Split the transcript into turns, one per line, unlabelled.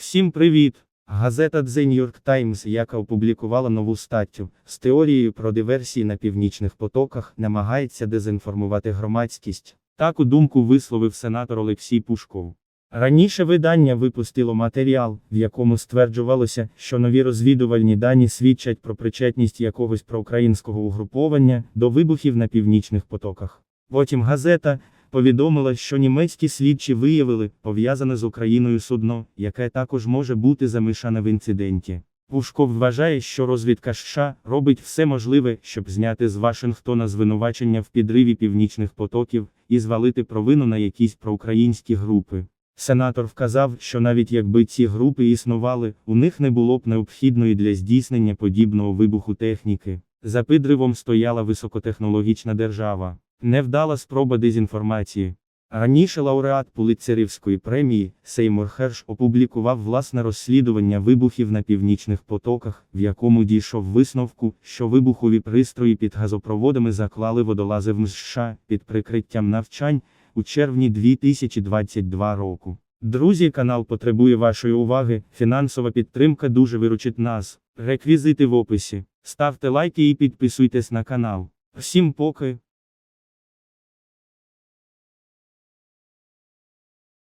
Всім привіт! Газета The New York Times, яка опублікувала нову статтю з теорією про диверсії на північних потоках, намагається дезінформувати громадськість. Таку думку висловив сенатор Олексій Пушков. Раніше видання випустило матеріал, в якому стверджувалося, що нові розвідувальні дані свідчать про причетність якогось проукраїнського угруповання до вибухів на північних потоках. Потім газета повідомила, що німецькі слідчі виявили пов'язане з Україною судно, яке також може бути замішане в інциденті. Пушков вважає, що розвідка США робить все можливе, щоб зняти з Вашингтона звинувачення в підриві північних потоків і звалити провину на якісь проукраїнські групи. Сенатор вказав, що навіть якби ці групи існували, у них не було б необхідної для здійснення подібного вибуху техніки. За підривом стояла високотехнологічна держава. Невдала спроба дезінформації. Раніше лауреат Пулитцерівської премії Сеймур Херш опублікував власне розслідування вибухів на північних потоках, в якому дійшов висновку, що вибухові пристрої під газопроводами заклали водолази в США під прикриттям навчань у червні 2022 року. Друзі, канал потребує вашої уваги. Фінансова підтримка дуже виручить нас. Реквізити в описі. Ставте лайки і підписуйтесь на канал. Всім поки.